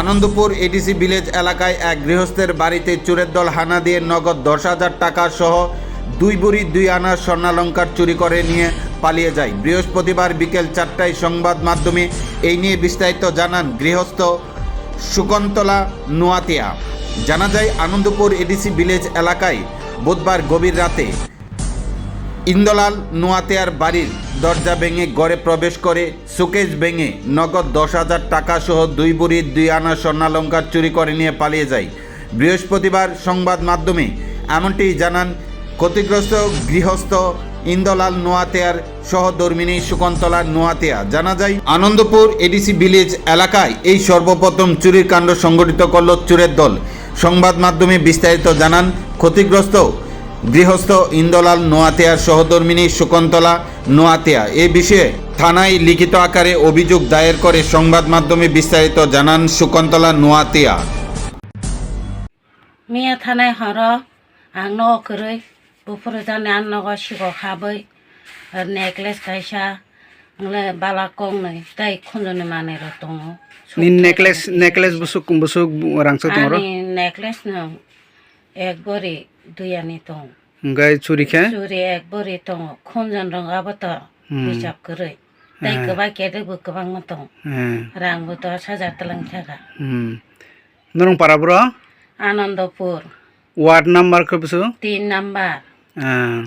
Anandpur ADC village এলাকায় এক গৃহস্থের বাড়িতে চোরের দল হানা দিয়ে নগদ দশ হাজার টাকা সহ দুই বুড়ি, দুই আনা স্বর্ণালঙ্কার চুরি করে নিয়ে পালিয়ে যায়। বৃহস্পতিবার বিকেল চারটায় সংবাদ মাধ্যমে এই নিয়ে বিস্তারিত জানান গৃহস্থ সুকন্তলা নোয়াতিয়া। জানা যায়, আনন্দপুর এডিসি ভিলেজ এলাকায় বুধবার গভীর রাতে ইন্দলাল নোয়াতেয়ার বাড়ির দরজা ভেঙে ঘরে প্রবেশ করে সুকেশ ভেঙে নগদ দশ হাজার টাকা সহ দুই বুড়ির দুই আনা স্বর্ণালঙ্কার চুরি করে নিয়ে পালিয়ে যায়। বৃহস্পতিবার সংবাদ মাধ্যমে এমনটি জানান, ক্ষতিগ্রস্ত গৃহস্থ ইন্দলাল নোয়াতেয়ার সহধর্মিনী সুকন্তলা নোয়াতেয়া। জানা যায়, আনন্দপুর এডিসি ভিলেজ এলাকায় এই সর্বপ্রথম চুরির কাণ্ড সংগঠিত করল চুরের দল। সংবাদ মাধ্যমে বিস্তারিত জানান, ক্ষতিগ্রস্ত গৃহস্থ ইন্দলাল নোয়াতেয়ার সহধর্মিনী শকুন্তলা নোয়াতেয়া এ বিষয়ে থানায় লিখিত আকারে অভিযোগ দায়ের করে সংবাদ মাধ্যমে বিস্তারিত জানান শকুন্তলা নোয়াতেয়া। মেয়া থানায় হর আং নকরই বুফুর জানে আন নগ সিগো খাবই নেকলেস কাইসা বালা কং নই তাই খুঁজনে মানে র নেকলেস নেকলেস বুসুক বুসুক রাংসা দङ নেকলেস ন একবারে দুইয়া নিতং গাই চুরি খায়? চুরি একবারে তং। খমজান রং আবাত হিসাব করে। তাই হ্যাঁ। গোবা কেটেবো গোবাং মতং রাংবো তো। সাজার হ্যাঁ। তালাং থাকা নরং পারাবর আনন্দপুর। ওয়ার্ড নাম্বার কবসু তিন নাম্বার। হ্যাঁ।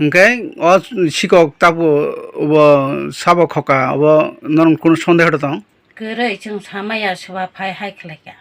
ওখানে অ শিকক তাপো অব সাব খকা অব নরম কোন সন্দেহ তো? গরে চং সামায়া সবা ফাই হাইখলাকা